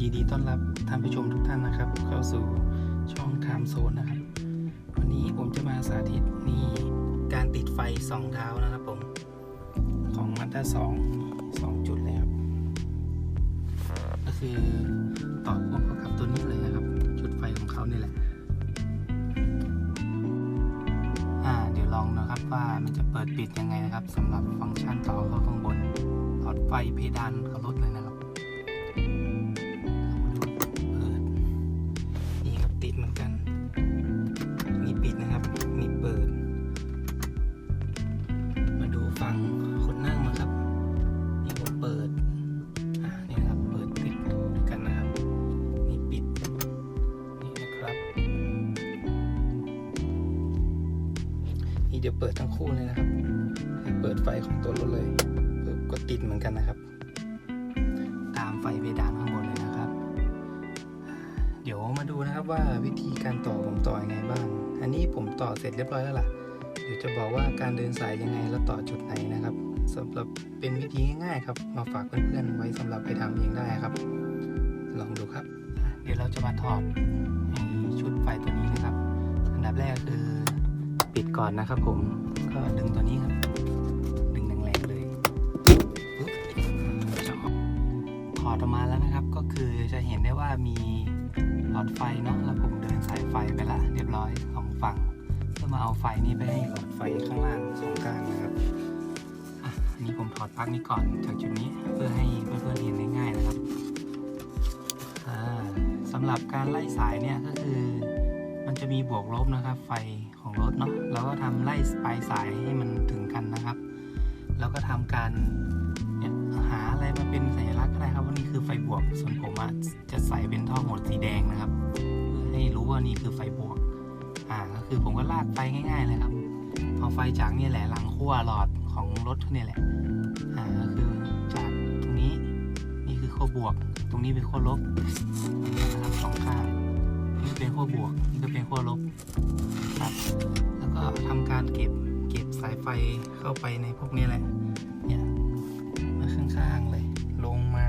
ยินดีต้อนรับท่านผู้ชมทุกท่านนะครับ เข้าสู่ช่องไทม์โซนนะครับ วันนี้ผมจะมาสาธิตนี่การติดไฟสองเท้านะครับผม ของมันด้าสองสองจุดเลยครับ ก็คือต่อพ่วงเข้ากับตัวนี้เลยนะครับ จุดไฟของเขานี่แหละอ่าเดี๋ยวลองนะครับว่ามันจะเปิดปิดยังไงนะครับสำหรับฟังก์ชันต่อเข้าข้างบนหลอดไฟเพดานขาลดเลยนะครับ เดี๋ยวเปิดทั้งคู่เลยนะครับ เปิดไฟของตัวรถเลยปก็ติดเหมือนกันนะครับ ตามไฟเพดานข้างบนเลยนะครับ เดี๋ยวมาดูนะครับว่าวิธีการต่อผมต่อยังไงบ้าง อันนี้ผมต่อเสร็จเรียบร้อยแล้วล่ะ เดี๋ยวจะบอกว่าการเดินสายยังไงแล้วต่อจุดไหนนะครับสำหรับเป็นวิธีง่ายๆครับ มาฝากเพื่อนๆไว้สำหรับไปทำเองได้ครับ ลองดูครับ เดี๋ยวเราจะมาถอดชุดไฟตัวนี้นะครับ อันดับแรกคือ ปิดก่อนนะครับผมก็ดึงตัวนี้ครับ ดึงแรงๆเลยปึ๊บจะออกถอดออกมาแล้วนะครับ ก็คือจะเห็นได้ว่ามีหลอดไฟเนาะแล้วผมเดินสายไฟไปละเรียบร้อยสองฝั่งเพื่อมาเอาไฟนี้ไปให้หลอดไฟข้างล่างสองข้างนะครับอันนี้ผมถอดปลั๊กนี้ก่อนจากจุดนี้เพื่อให้เพื่อนๆเห็นได้ง่ายนะครับสำหรับการไล่สายเนี่ยก็คือ มันจะมีบวกลบนะครับ ไฟ ของรถเนาะเราก็ทำไล่ปลายสายให้มันถึงกันนะครับ แล้วก็ทำการหาอะไรมาเป็นสัญลักษณ์ก็ได้ครับว่านี่คือไฟบวก ส่วนผมอะจะใส่เป็นท่อหมดสีแดงนะครับ เพื่อให้รู้ว่านี่คือไฟบวก อ่าก็คือผมก็ลากไฟง่าย ๆ เลยครับเอาไฟจากนี่แหละหลังขั้วหลอดของรถเนี่ยแหละ อ่าก็คือจากตรงนี้นี่คือขั้วบวก ตรงนี้เป็นขั้วลบนะครับสองข้าง นี่เป็นขั้วบวก นี่ก็เป็นขั้วลบครับ แล้วก็ทำการเก็บเก็บสายไฟเข้าไปในพวกนี้แหละ เนี่ยมาข้างๆเลย ลงมา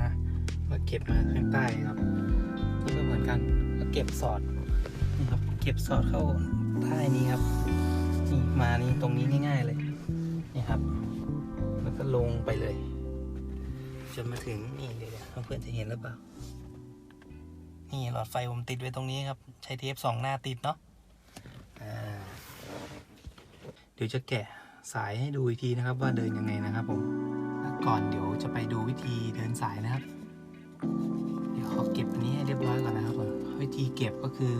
แล้วเก็บมาข้างใต้ครับนี่ก็เหมือนกันก็เก็บสอดนี่ครับ เก็บสอดเข้าใต้นี้ครับ นี่มานี่ตรงนี้ง่าย ๆเลยนี่ครับ แล้วก็ลงไปเลย จนมาถึงนี่เดี๋ยวเพื่อนๆจะเห็นหรือเปล่า นี่หลอดไฟผมติดไว้ตรงนี้ครับ ใช้เทปสองหน้าติดเนาะเดี๋ยวจะแกะสายให้ดูอีกทีนะครับว่าเดินยังไงนะครับผมก่อนเดี๋ยวจะไปดูวิธีเดินสายนะครับ เดี๋ยวขอเก็บอันนี้ให้เรียบร้อยก่อนนะครับผมวิธีเก็บก็คือ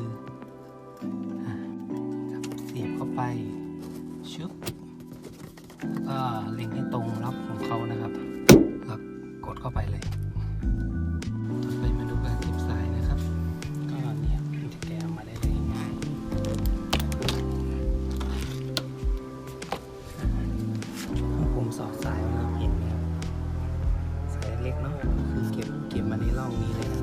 เสียบเข้าไปชึบแล้วก็เล็งให้ตรงล็อกของเขานะครับ แล้วกดเข้าไปเลย ล็กเนาะคือเก็บเก็บมาในร่องนี้เลยนะ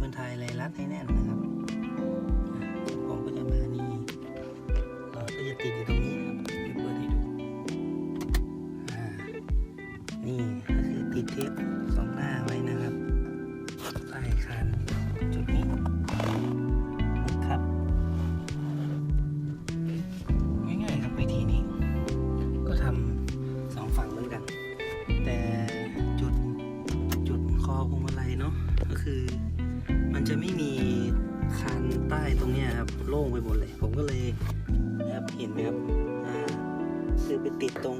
บิลไทยไรรัดให้แน่นนะครับอะผมก็จะมานี่เราก็จะติดอยู่ตรงนี้นะครับเดี๋ยวเปิดให้ดูนี่ก็คือติดเทปสองหน้าไว้นะครับใต้คันจุดนี้ครับ ง่ายๆครับวิธีนี้ ก็ทำสองฝั่งเหมือนกัน แต่จุดจุดคอพวงมาลัยเนาะก็คือ มันจะไม่มีคานใต้ตรงเนี้ครับโล่งไปหมดเลย ผมก็เลยนะครับเห็นไหมครับอ่าคือไปติดตรง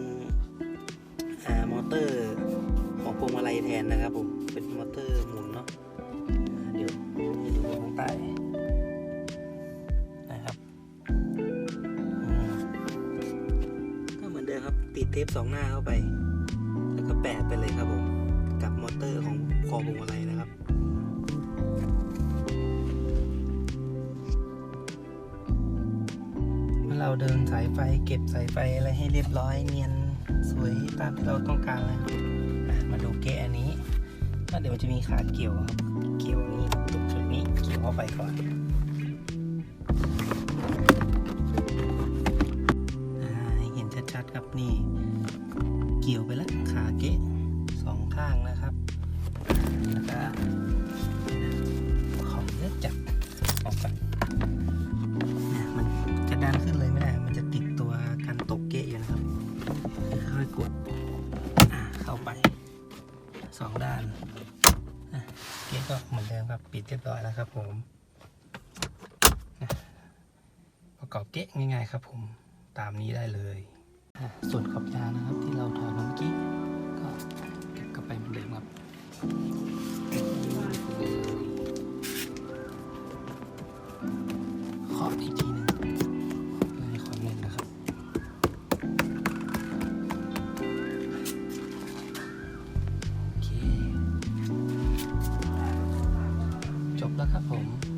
อ่ามอเตอร์ของพวงมาลัยแทนนะครับผมเป็นมอเตอร์หมุนเนาะเดี๋ยวใต้นะครับก็เหมือนเดิมครับติดเทปสองหน้าเข้าไป แล้วก็แปะไปเลยครับผมกับมอเตอร์ของคอพวงมาลัยนะครับ เราเดินสายไฟเก็บสายไฟอะไรให้เรียบร้อยเนียนสวยตามที่เราต้องการแล้วอะมาดูเกะอันนี้ก็เดี๋ยวจะมีขาเกี่ยวครับ เกี่ยวนี้ตุกจุดนี้เกี่ยวเข้าไปก่อนอเห็นชัดๆครับนี่ เกี่ยวไปแล้ว กะก็เหมือนเดิมครับปิดเรียบร้อยแล้วครับ ผมประกอบเกะง่ายๆครับผมตามนี้ได้เลยส่วนขอบยางนะครับที่เราถอดเมื่อกี้ก็เก็บกลับไปเหมือนเดิมครับ แล้วครับผม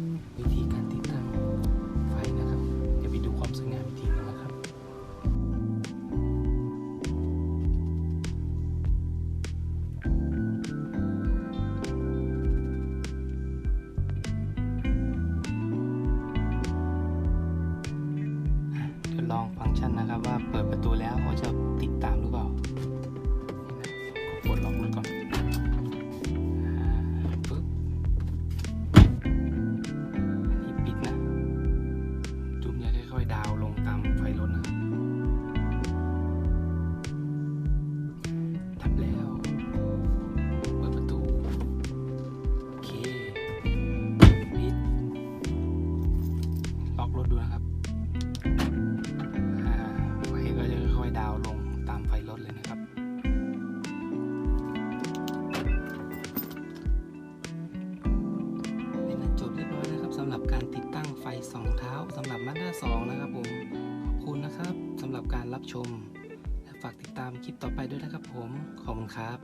สองเท้าสำหรับมัดด้าสองนะครับผม ขอบคุณนะครับสำหรับการรับชม และฝากติดตามคลิปต่อไปด้วยนะครับผม ขอบคุณครับ